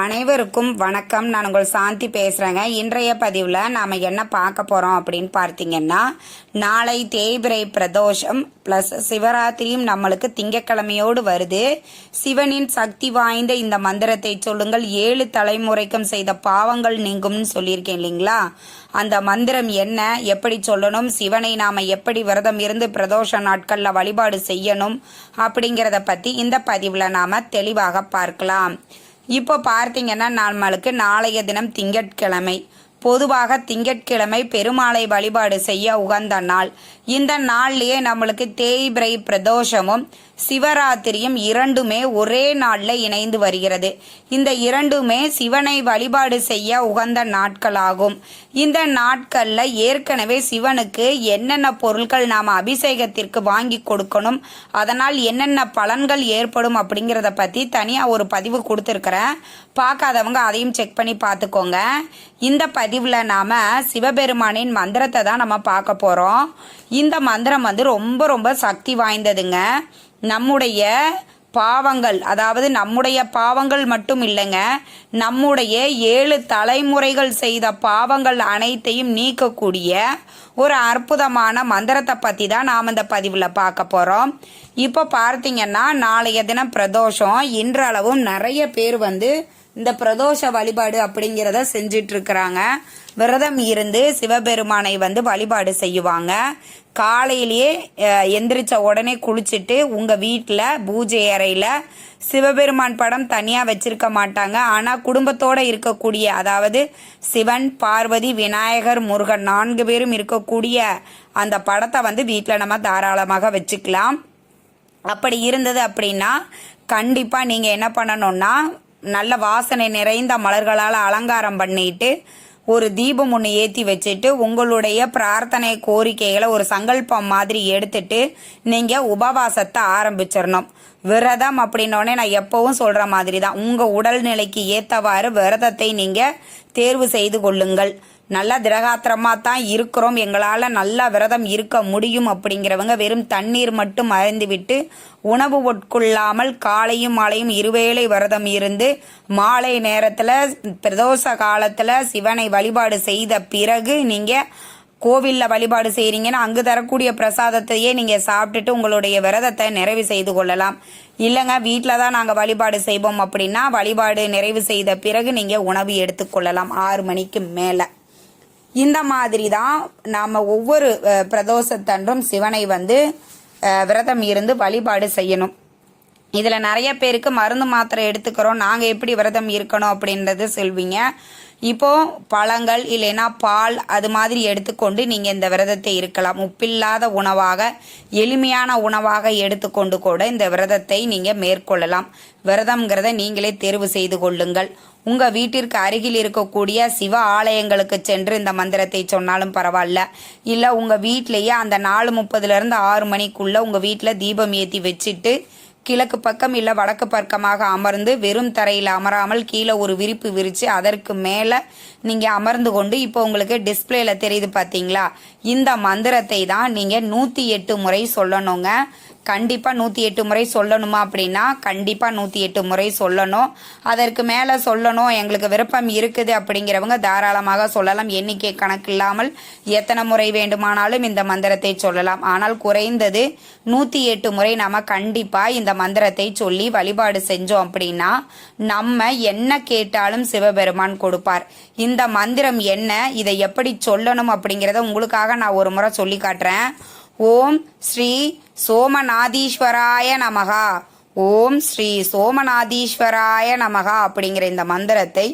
அனைவருக்கும் வணக்கம். நான் உங்கள் சாந்தி பேசுகிறேங்க இன்றைய பதிவில் நாம் என்ன பார்க்க போகிறோம் அப்படின்னு பார்த்தீங்கன்னா நாளை தேய்பிரை பிரதோஷம் ப்ளஸ் சிவராத்திரியும் நம்மளுக்கு திங்கக்கிழமையோடு வருது. சிவனின் சக்தி வாய்ந்த இந்த மந்திரத்தை சொல்லுங்கள். ஏழு தலைமுறைக்கும் செய்த பாவங்கள் நீங்கும்னு சொல்லியிருக்கேன் இல்லைங்களா? அந்த மந்திரம் என்ன? எப்படி சொல்லணும்? சிவனை நாம் எப்படி விரதம் இருந்து பிரதோஷ நாட்களில் வழிபாடு செய்யணும் அப்படிங்கிறத பற்றி இந்த பதிவில் நாம் தெளிவாக பார்க்கலாம். இப்போ பார்த்தீங்கன்னா நம்மளுக்கு நாளைய தினம் திங்கட்கிழமை. பொதுவாக திங்கட்கிழமை பெருமாளை வழிபாடு செய்ய உகந்த நாள். இந்த நாள்லயே நம்மளுக்கு தேய்பிரை பிரதோஷமும் சிவராத்திரியும் இரண்டுமே ஒரே நாளில் இணைந்து வருகிறது. இந்த இரண்டுமே சிவனை வழிபாடு செய்ய உகந்த நாட்களாகும். இந்த நாட்களில் ஏற்கனவே சிவனுக்கு என்னென்ன பொருட்கள் நாம் அபிஷேகத்திற்கு வாங்கி கொடுக்கணும் அதனால் என்னென்ன பலன்கள் ஏற்படும் அப்படிங்கிறத பற்றி தனியாக ஒரு பதிவு கொடுத்துருக்குறேன். பார்க்காதவங்க அதையும் செக் பண்ணி பார்த்துக்கோங்க. இந்த பதிவில் நாம் சிவபெருமானின் மந்திரத்தை தான் நம்ம பார்க்க போகிறோம் இந்த மந்திரம் வந்து ரொம்ப ரொம்ப சக்தி வாய்ந்ததுங்க. நம்முடைய பாவங்கள் அதாவது நம்முடைய பாவங்கள் மட்டும் இல்லைங்க நம்முடைய ஏழு தலைமுறைகள் செய்த பாவங்கள் அனைத்தையும் நீக்கக்கூடிய ஒரு அற்புதமான மந்திரத்தை பற்றி தான் நாம் இந்த பதிவில் பார்க்க போகிறோம் இப்போ பார்த்தீங்கன்னா நாளைய தினம் பிரதோஷம் இன்றளவும் நிறைய பேர் வந்து இந்த பிரதோஷ வழிபாடு அப்படிங்கிறத செஞ்சிட்டு இருக்கிறாங்க விரதம் இருந்து சிவபெருமானை வந்து வழிபாடு செய்வாங்க. காலையிலேயே எந்திரிச்ச உடனே குளிச்சுட்டு உங்கள் வீட்டில் பூஜை அறையில் சிவபெருமான் படம் தனியாக வச்சிருக்க மாட்டாங்க. ஆனால் குடும்பத்தோடு இருக்கக்கூடிய அதாவது சிவன் பார்வதி விநாயகர் முருகன் நான்கு பேரும் இருக்கக்கூடிய அந்த படத்தை வந்து வீட்டில் நம்ம தாராளமாக வச்சுக்கலாம். அப்படி இருந்தது அப்படின்னா கண்டிப்பாக நீங்கள் என்ன பண்ணணும்னா நல்ல வாசனை நிறைந்த மலர்களால் அலங்காரம் பண்ணிட்டு ஒரு தீபம் ஒன்று ஏற்றி வச்சுட்டு உங்களுடைய பிரார்த்தனை கோரிக்கைகளை ஒரு சங்கல்பம் மாதிரி எடுத்துட்டு நீங்கள் உபவாசத்தை ஆரம்பிச்சிடணும். விரதம் அப்படின்னோடனே நான் எப்பவும் சொல்கிற மாதிரி தான் உங்கள் உடல்நிலைக்கு ஏற்றவாறு விரதத்தை நீங்கள் தேர்வு செய்து கொள்ளுங்கள். நல்லா திரகாத்திரமாக தான் இருக்கிறோம். எங்களால் நல்லா விரதம் இருக்க முடியும் அப்படிங்கிறவங்க வெறும் தண்ணீர் மட்டும் அருந்திவிட்டு உணவு உட்கொள்ளாமல் காலையும் மாலையும் இருவேளை விரதம் இருந்து மாலை நேரத்தில் பிரதோஷ காலத்தில் சிவனை வழிபாடு செய்த பிறகு நீங்கள் கோவிலில் வழிபாடு செய்கிறீங்கன்னா அங்கு தரக்கூடிய பிரசாதத்தையே நீங்கள் சாப்பிட்டுட்டு உங்களுடைய விரதத்தை நிறைவு செய்து கொள்ளலாம். இல்லைங்க வீட்டில் தான் நாங்கள் வழிபாடு செய்வோம் அப்படின்னா வழிபாடு நிறைவு செய்த பிறகு நீங்கள் உணவு எடுத்துக்கொள்ளலாம் ஆறு மணிக்கு மேலே. இந்த மாதிரி தான் நாம் ஒவ்வொரு பிரதோஷத்தன்றும் சிவனை வந்து அஹ், விரதம் இருந்து வழிபாடு செய்யணும். இதில் நிறைய பேருக்கு மருந்து மாத்திரை எடுத்துக்கிறோம். நாங்கள் எப்படி விரதம் இருக்கணும் அப்படின்றது சொல்வீங்க. இப்போ பழங்கள் இல்லைன்னா பால் அது மாதிரி எடுத்துக்கொண்டு நீங்கள் இந்த விரதத்தை இருக்கலாம். உப்பில்லாத உணவாக எளிமையான உணவாக எடுத்துக்கொண்டு கூட இந்த விரதத்தை நீங்கள் மேற்கொள்ளலாம். விரதம்ங்கிறத நீங்களே தேர்வு செய்து கொள்ளுங்கள். உங்கள் வீட்டிற்கு அருகில் இருக்கக்கூடிய சிவ ஆலயங்களுக்கு சென்று இந்த மந்திரத்தை சொன்னாலும் பரவாயில்ல. இல்லை உங்கள் வீட்டிலேயே அந்த நாலு முப்பதுலேருந்து ஆறு மணிக்குள்ளே உங்கள் வீட்டில் தீபம் ஏற்றி வச்சுட்டு கிழக்கு பக்கம் இல்லை வடக்கு பக்கமாக அமர்ந்து வெறும் தரையில் அமராமல் கீழே ஒரு விரிப்பு விரித்து அதற்கு மேலே நீங்கள் அமர்ந்து கொண்டு இப்போ உங்களுக்கு டிஸ்பிளேல தெரியுது பார்த்தீங்களா இந்த மந்திரத்தை தான் நீங்கள் நூற்றி எட்டு முறை சொல்லணுங்க. கண்டிப்பாக நூற்றி எட்டு முறை சொல்லணுமா அப்படின்னா கண்டிப்பாக நூற்றி எட்டு முறை சொல்லணும். அதற்கு மேலே சொல்லணும். எங்களுக்கு விருப்பம் இருக்குது அப்படிங்கிறவங்க தாராளமாக சொல்லலாம். எண்ணிக்கை கணக்கு இல்லாமல் எத்தனை முறை வேண்டுமானாலும் இந்த மந்திரத்தை சொல்லலாம். ஆனால் குறைந்தது நூற்றி எட்டு முறை நம்ம கண்டிப்பாக இந்த மந்திரத்தை சொல்லி வழிபாடு செஞ்சோம் அப்படின்னா நம்ம என்ன கேட்டாலும் சிவபெருமான் கொடுப்பார். இந்த மந்திரம் என்ன? இதை எப்படி சொல்லணும் அப்படிங்கிறத உங்களுக்காக நான் ஒரு முறை சொல்லி காட்டுறேன். ஓம் ஸ்ரீ சோமநாதீஸ்வராய நமகா ஓம் ஸ்ரீ சோமநாதீஸ்வராய நமகா அப்படிங்கிற இந்த மந்திரத்தை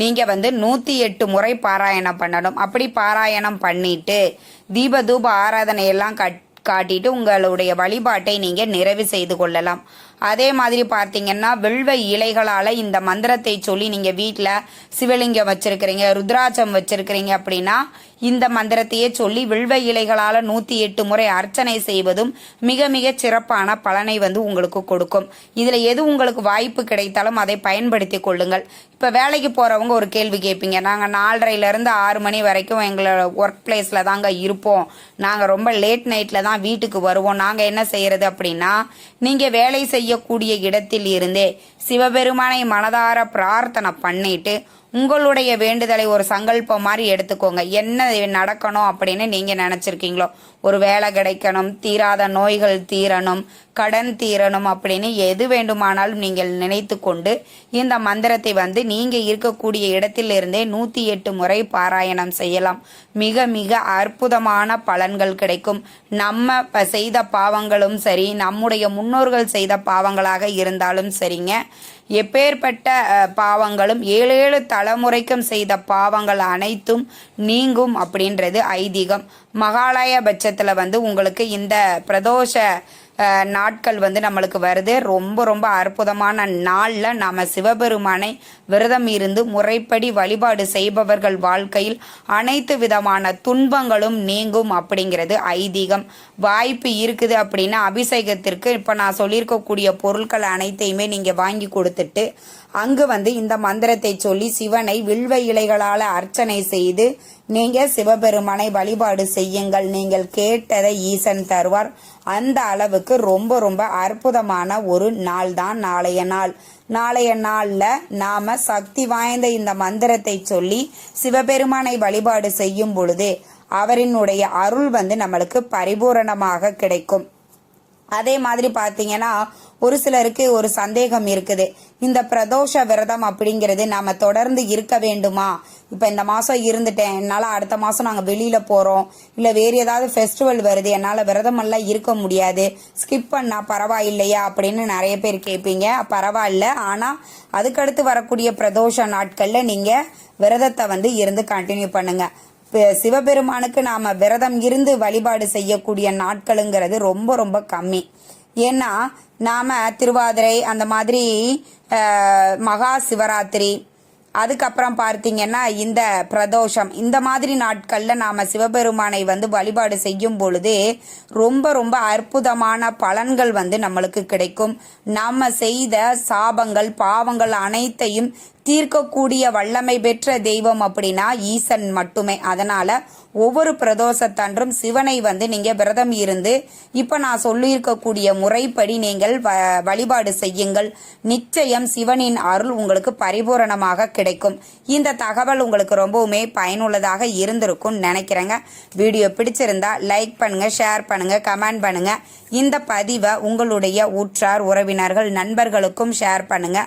நீங்கள் வந்து நூற்றி எட்டு முறை பாராயணம் பண்ணணும். அப்படி பாராயணம் பண்ணிட்டு தீப தூப ஆராதனை எல்லாம் கட் காட்டிட்டு உங்களுடைய வழிபாட்டை நீங்கள் நிறைவு செய்து கொள்ளலாம். அதே மாதிரி பார்த்தீங்கன்னா வெள்வை இலைகளால் இந்த மந்திரத்தை சொல்லி நீங்கள் வீட்டில் சிவலிங்கம் வச்சுருக்கிறீங்க ருத்ராட்சம் வச்சுருக்கிறீங்க அப்படின்னா இந்த மந்திரத்தையே சொல்லி வில்வ இலைகளால் நூற்றி எட்டு முறை அர்ச்சனை செய்வதும் மிக மிக சிறப்பான பலனை வந்து உங்களுக்கு கொடுக்கும். இதில் எது உங்களுக்கு வாய்ப்பு கிடைத்தாலும் அதை பயன்படுத்தி கொள்ளுங்கள். இப்போ வேலைக்கு போகிறவங்க ஒரு கேள்வி கேட்பீங்க. நாங்கள் நாலரையிலேருந்து ஆறு மணி வரைக்கும் எங்களோட ஒர்க் பிளேஸில் தாங்க இருப்போம். நாங்கள் ரொம்ப லேட் நைட்டில் தான் வீட்டுக்கு வருவோம். நாங்கள் என்ன செய்கிறது அப்படின்னா நீங்கள் வேலை செய்ய செய்யக்கூடிய இடத்தில் இருந்தே சிவபெருமானை மனதார பிரார்த்தனை பண்ணிட்டு உங்களுடைய வேண்டுதலை ஒரு சங்கல்பம் மாதிரி எடுத்துக்கோங்க. என்ன நடக்கணும் அப்படின்னு நீங்க நினைச்சிருக்கீங்களோ ஒரு வேலை கிடைக்கணும் தீராத நோய்கள் தீரணும் கடன் தீரணும் அப்படின்னு எது வேண்டுமானாலும் நீங்கள் நினைத்து கொண்டு இந்த மந்திரத்தை வந்து நீங்க இருக்கக்கூடிய இடத்திலிருந்தே நூத்தி எட்டு முறை பாராயணம் செய்யலாம். மிக மிக அற்புதமான பலன்கள் கிடைக்கும். நம்ம செய்த பாவங்களும் சரி நம்முடைய முன்னோர்கள் செய்த பாவங்களாக இருந்தாலும் சரிங்க. எப்பேற்பட்ட பாவங்களும் ஏழு ஏழு தலைமுறைக்கும் செய்த பாவங்கள் அனைத்தும் நீங்கும் அப்படின்றது ஐதீகம். மகாலய பட்சத்தில் வந்து உங்களுக்கு இந்த பிரதோஷ நாட்கள் வந்து நம்மளுக்கு வருது. ரொம்ப ரொம்ப அற்புதமான நாளில் நாம் சிவபெருமானை விரதம் இருந்து முறைப்படி வழிபாடு செய்பவர்கள் வாழ்க்கையில் அனைத்து விதமான துன்பங்களும் நீங்கும் அப்படிங்கிறது ஐதீகம். வாய்ப்பு இருக்குது அப்படின்னா அபிஷேகத்திற்கு இப்போ நான் சொல்லியிருக்கக்கூடிய பொருட்கள் அனைத்தையுமே நீங்கள் வாங்கி கொடுத்துட்டு அங்கு வந்து இந்த மந்திரத்தை சொல்லி சிவனை வில்வ இலைகளால் அர்ச்சனை செய்து நீங்கள் சிவபெருமானை வழிபாடு செய்யுங்கள். நீங்கள் கேட்டதை ஈசன் தருவார். அந்த அளவுக்கு ரொம்ப ரொம்ப அற்புதமான ஒரு நாள் தான் நாளைய நாள். நாளைய நாளில் நாம சக்தி வாய்ந்த இந்த மந்திரத்தை சொல்லி சிவபெருமானை வழிபாடு செய்யும் பொழுது அவரினுடைய அருள் வந்து நம்மளுக்கு பரிபூரணமாக கிடைக்கும். அதே மாதிரி பார்த்தீங்கன்னா ஒரு சிலருக்கு ஒரு சந்தேகம் இருக்குது. இந்த பிரதோஷ விரதம் அப்படிங்கிறது நாம தொடர்ந்து இருக்க வேண்டுமா? இப்போ இந்த மாதம் இருந்துட்டேன். என்னால் அடுத்த மாதம் நாங்கள் வெளியில் போகிறோம் இல்லை வேறு ஏதாவது ஃபெஸ்டிவல் வருது. என்னால் விரதமெல்லாம் இருக்க முடியாது. ஸ்கிப் பண்ணா பரவாயில்லையா? அப்படின்னு நிறைய பேர் கேட்பீங்க. பரவாயில்ல. ஆனால் அதுக்கடுத்து வரக்கூடிய பிரதோஷ நாட்களில் நீங்கள் விரதத்தை வந்து இருந்து கண்டினியூ பண்ணுங்கள் சிவபெருமானுக்கு நாம விரதம் இருந்து வழிபாடு செய்யக்கூடிய நாட்களுங்கிறது ரொம்ப ரொம்ப கம்மி. ஏன்னா நாம திருவாதிரை அந்த மாதிரி மகா சிவராத்திரி அதுக்கப்புறம் பார்த்தீங்கன்னா இந்த பிரதோஷம் இந்த மாதிரி நாட்களில் நாம் சிவபெருமானை வந்து வழிபாடு செய்யும் பொழுது ரொம்ப ரொம்ப அற்புதமான பலன்கள் வந்து நம்மளுக்கு கிடைக்கும். நாம் செய்த சாபங்கள் பாவங்கள் அனைத்தையும் தீர்க்கக்கூடிய வல்லமை பெற்ற தெய்வம் அப்படின்னா ஈசன் மட்டுமே. அதனால ஒவ்வொரு பிரதோஷத்தன்றும் சிவனை வந்து நீங்க விரதம் இருந்து இப்ப நான் சொல்லியிருக்கக்கூடிய முறைப்படி நீங்கள் வ- வழிபாடு செய்யுங்கள். நிச்சயம் சிவனின் அருள் உங்களுக்கு பரிபூரணமாக கிடைக்கும். இந்த தகவல் உங்களுக்கு ரொம்பவுமே பயனுள்ளதாக இருந்திருக்கும் நினைக்கிறேங்க. வீடியோ பிடிச்சிருந்தா லைக் பண்ணுங்க ஷேர் பண்ணுங்க கமெண்ட் பண்ணுங்க. இந்த பதிவை உங்களுடைய உற்றார் உறவினர்கள் நண்பர்களுக்கும் ஷேர் பண்ணுங்க.